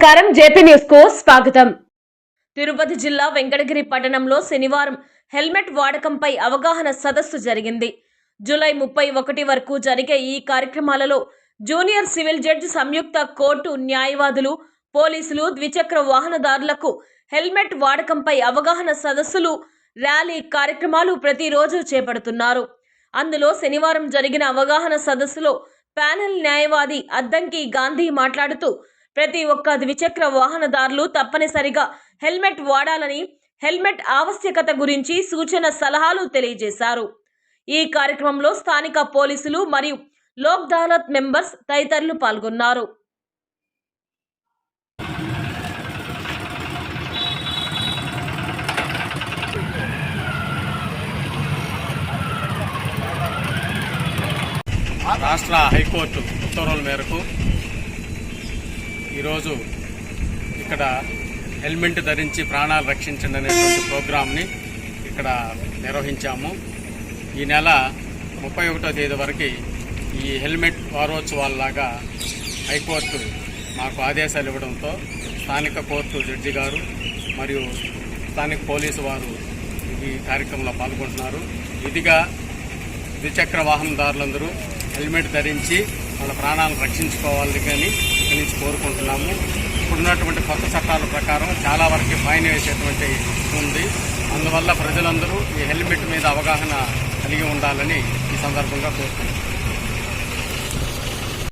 నమస్కారం జేపీ న్యూస్కు స్వాగతం. తిరుపతి జిల్లా వెంకటగిరి పట్టణంలో శనివారం హెల్మెట్ వాడకంపై అవగాహన సదస్సు జరిగింది. జూలై ముప్పై ఒకటి వరకు జరిగే ఈ కార్యక్రమాలలో జూనియర్ సివిల్ జడ్జి సంయుక్త కోర్టు న్యాయవాదులు పోలీసులు ద్విచక్ర వాహనదారులకు హెల్మెట్ వాడకంపై అవగాహన సదస్సులు ర్యాలీ కార్యక్రమాలు ప్రతిరోజు చేపడుతున్నారు. అందులో శనివారం జరిగిన అవగాహన సదస్సులో ప్యానెల్ న్యాయవాది అద్దంకి గాంధీ మాట్లాడుతూ ప్రతి ఒక్క ద్విచక్ర వాహనదారులు తప్పనిసరిగా హెల్మెట్ వాడాలని హెల్మెట్ ఆవశ్యకత గురించి సూచన సలహాలు తెలియజేశారు. ఈ కార్యక్రమంలో స్థానిక పోలీసులు మరియు లోక్ దాలత్ మెంబర్స్ తదితరులు పాల్గొన్నారు. రాష్ట్ర హైకోర్టు ఉత్తర్వుల మేరకు ఈరోజు ఇక్కడ హెల్మెట్ ధరించి ప్రాణాలు రక్షించండి అనేటువంటి ప్రోగ్రామ్ని ఇక్కడ నిర్వహించాము. ఈ నెల ముప్పై ఒకటో తేదీ వరకు ఈ హెల్మెట్ వారోత్సవాల్లాగా హైకోర్టు మాకు ఆదేశాలు ఇవ్వడంతో స్థానిక కోర్టు జడ్జి గారు మరియు స్థానిక పోలీసు వారు ఈ కార్యక్రమంలో పాల్గొంటున్నారు. ఇదిగా ద్విచక్ర వాహనదారులందరూ హెల్మెట్ ధరించి వాళ్ళ ప్రాణాలను రక్షించుకోవాలి కానీ ఇక్కడి నుంచి కోరుకుంటున్నాము. ఇప్పుడున్నటువంటి కొత్త చట్టాల ప్రకారం చాలా వరకు ఫైన్ వేసేటువంటి ఉంది. అందువల్ల ప్రజలందరూ ఈ హెల్మెట్ మీద అవగాహన కలిగి ఉండాలని ఈ సందర్భంగా కోరుకుంటున్నాం.